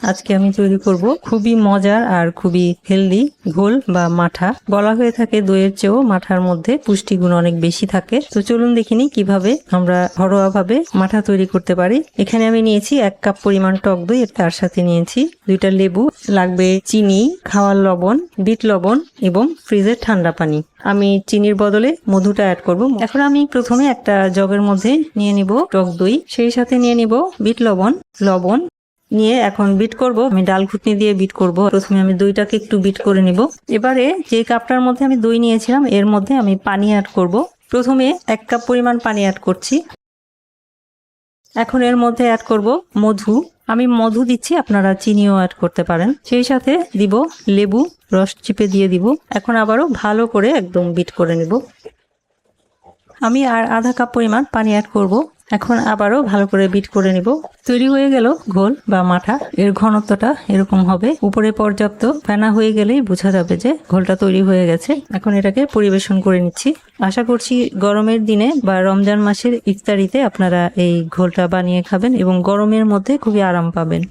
আজকে আমি তৈরি করব খুবই মজার আর খুবই হেলদি ঘোল বা মাঠা। বলা হয়ে থাকে দইয়ের চেয়েও মাঠার মধ্যে পুষ্টিগুণ অনেক বেশি থাকে। তো চলুন দেখিনি কীভাবে আমরা ঘরোয়া ভাবে মাঠা তৈরি করতে পারি। এখানে আমি নিয়েছি এক কাপ পরিমাণ টক দই, তার সাথে নিয়েছি দুইটা লেবু, লাগবে চিনি, খাওয়ার লবণ, বিট লবণ এবং ফ্রিজের ঠান্ডা পানি। আমি চিনির বদলে মধুটা অ্যাড করব। এখন আমি প্রথমে একটা জগের মধ্যে নিয়ে নিব টক দই, সেই সাথে নিয়ে নিব বিট লবণ লবণ নিয়ে এখন বিট করব। আমি ডাল ঘুটনি দিয়ে বিট করব। প্রথমে আমি দইটাকে একটু বিট করে নিব। এবারে যে কাপটার মধ্যে আমি দই নিয়েছিলাম, এর মধ্যে আমি পানি অ্যাড করব। প্রথমে এক কাপ পরিমাণ পানি অ্যাড করছি। এখন এর মধ্যে অ্যাড করব মধু। আমি মধু দিচ্ছি, আপনারা চিনিও অ্যাড করতে পারেন। সেই সাথে দিব লেবু, রস চিপে দিয়ে দিব। এখন আবারও ভালো করে একদম বিট করে নেব। আমি আর আধা কাপ পরিমাণ পানি অ্যাড করব। এখন আবারও ভালো করে বিট করে নিব। তৈরি হয়ে গেল ঘোল বা মাঠা। এর ঘনত্বটা এরকম হবে। উপরে পর্যাপ্ত ফেনা হয়ে গেলেই বোঝা যাবে যে ঘোলটা তৈরি হয়ে গেছে। এখন এটাকে পরিবেশন করে নিচ্ছি। আশা করছি গরমের দিনে বা রমজান মাসের ইফতারিতে আপনারা এই ঘোলটা বানিয়ে খাবেন এবং গরমের মধ্যে খুবই আরাম পাবেন।